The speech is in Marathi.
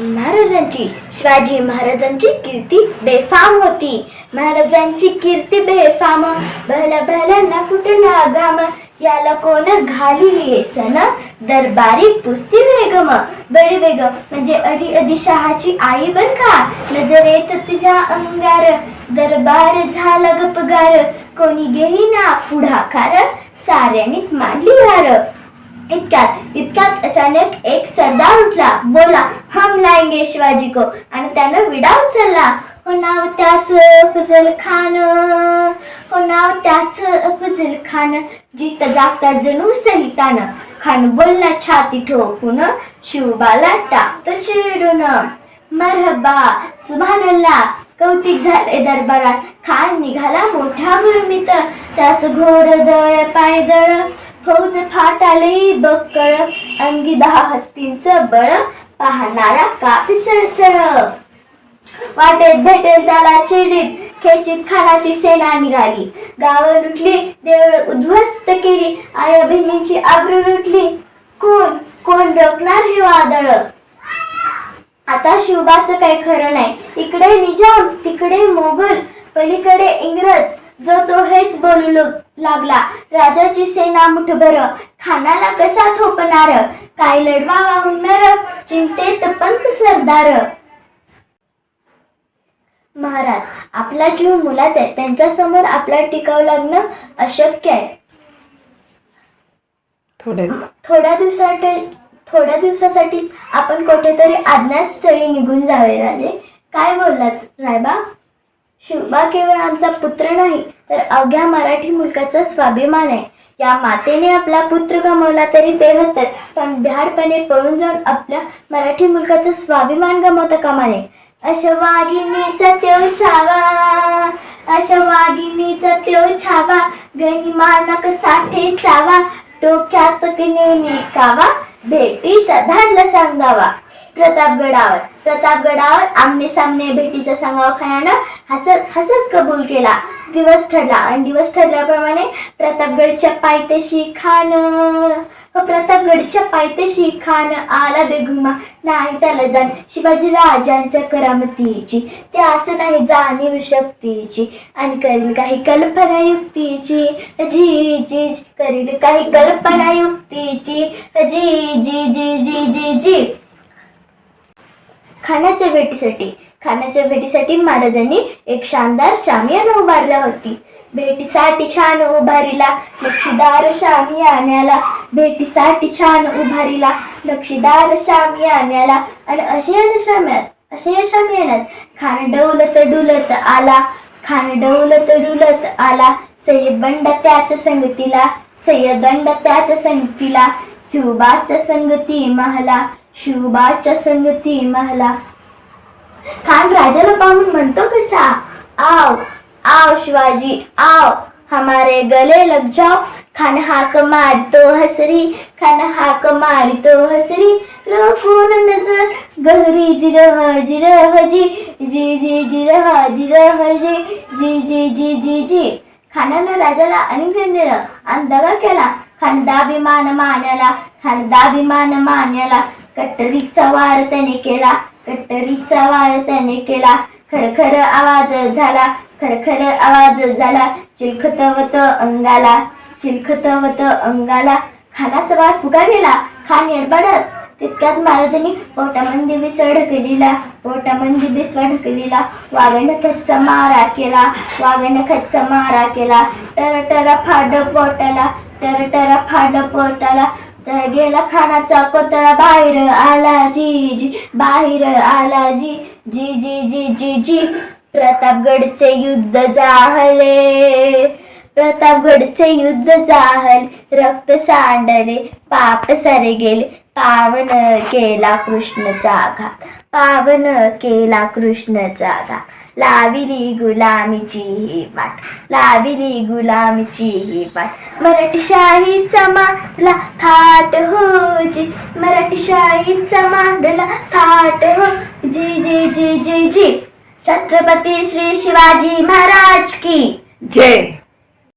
महाराजांची शिवाजी महाराजांची कीर्ती बेफाम होती. महाराजांची कीर्ती बेफाम भला भल्या भल्यांना फुटला घाम. याला कोण घाली सन दरबारी पुस्ती बेगम. बडी बेगम म्हणजे अडी अधी शहाची आई बर का? नजरेत तिच्या अंगार दरबार झाला गपगार. कोणी घेईना पुढाकार साऱ्यांनीच मांडली हार. इतक्यात इतक्यात अचानक एक सरदार उठला. बोला हम लाएंगे शिवाजी को. आणि त्यानं विडा उचलला. हो नाव त्याच फजल खान. हो नाव त्याच फजल खान. जित जागता जणू सहितान. खान बोलला छाती ठोकून शिवबाला टाकत चिडून मरहबा सुभानल्ला कौतिक झाले दरबारात. खान निघाला मोठ्या गुरमीत त्याच घोर दळ पायदळ फौज फाट आले बघ कळ अंगी दहा हत्तींच बळ पाहणारा कापी चळचळ वाटेत भेटेल त्याला चिडीत खेचीत खानाची सेना निघाली. गाव लुटली देवळ उद्ध्वस्त केली आया बहिणींची आबरू लुटली कोण कोण रोखणार हे वादळ? आता शिवबाचं काही खरं नाही. इकडे निजाम तिकडे मोगल पलीकडे इंग्रज. जो तो हेच बोलू लागला. राजाची सेना मुठभर. खानाला कसा थोपणार? काय लढवावा हुनर चिंतेत पंत सरदार. महाराज आपला जीव मुलाच आहे. त्यांच्यासमोर आपला टिकाव लागणं अशक्य आहे. थोडे थोड्या दिवसासाठी थोड्या दिवसासाठी आपण कुठेतरी आज्ञास्थळी निघून जावे राजे. काय बोललात रायबा? शिवबा केवळ आमचा पुत्र नाही तर अवघ्या मराठी मुलकाचा स्वाभिमान आहे. या मातेने आपला पुत्र गमावला तरी बेहत्तर पण भ्याडपणे पळून जाऊन आपल्या मराठी मुलकाचा स्वाभिमान गमावता कामा नये अशा वाघिणीचा त्यो छावा अशा वाघिणीचा त्यो छावा गनिमानक साठे चावा डोक्यात नेहमी कावा भेटीचा धाडला सांगावा. प्रतापगडावर. प्रतापगडावर आमने सामने भेटीचा सांगावा खानानं हसत हसत कबूल केला. दिवस ठरला आणि दिवस ठरल्याप्रमाणे प्रतापगडच्या पायथ्याशी खान व प्रतापगडच्या पायथ्याशी खान आला बेगुमा. नाही त्याला जाण शिवाजी राजांच्या करामतीची. ते असं नाही जाणीव शक्तीची. आणि करील काही कल्पना युक्तीची. जी जी करील काही कल्पना युक्तीची. जी जी जी जी जी जी. खानाच्या भेटीसाठी. खानाच्या भेटीसाठी महाराजांनी एक शानदार शामियाना उभारला होती. भेटीसाठी छान उभारीला नक्षीदार शामियान्याला भेटीसाठी छान उभारीला नक्षीदार शामियान्याला आणि असे शाम्यात असे या शामियान्यात खान डौलत डुलत आला खान डौलत डुलत आला. सय्यद बंड त्याच्या संगतीला सय्यद बंड त्याच्या संगतीला शिवबाच्या संगती महला. शिवबाच्या संगती महला खान राजाला पाहून म्हणतो कसा? आव आव शिवाजी आव हमारे गले लग जाओ. खान हाक मार तो हसरी खान हाक मार तो हसरी. रफून नजर गहरी जिरह जिरह जी जी जी जिरह जिरह जी जी जी जी जी जी. खानानं राजाला अनिंदन दिलं आणि दगा केला खानदाभिमान मान्याला खानदाभिमान मान्याला कट्टरीचा वार त्याने केला कट्टरीचा वार त्याने केला. खरखर आवाज झाला खरखर आवाज झाला चिलखतवत अंगाला चिलखतवत अंगाला. खानाचा वार फुगा गेला खान एडबडत तितक्यात महाराजांनी पोटामंदी बिचा ढकलीला पोटामंदी बिस्वा ढकलीला वाघ्यानं खच्चा मारा केला वाघ्यानं खच्चा मारा केला. टरटरा फाड पोटाला टरटरा फाड पोटाला. तर गेला खानाचा कोतळा बाहेर आला जी जी बाहेर आला जी जी जी जी जी जी. प्रतापगडचे युद्ध जाहले प्रतापगडचे युद्ध जाहल. रक्त सांडले पाप सारे गेले. पावन केला कृष्णचा घात पावन केला कृष्णचा घात. लाविली गुलामीची ही पाठ लाविली गुलामीची ही पाठ मराठीशाहीचा मांडला थाट हो जी मराठीशाहीचा मांडला थाट हो जी जी जी जी जी. छत्रपती श्री शिवाजी महाराज की. जय.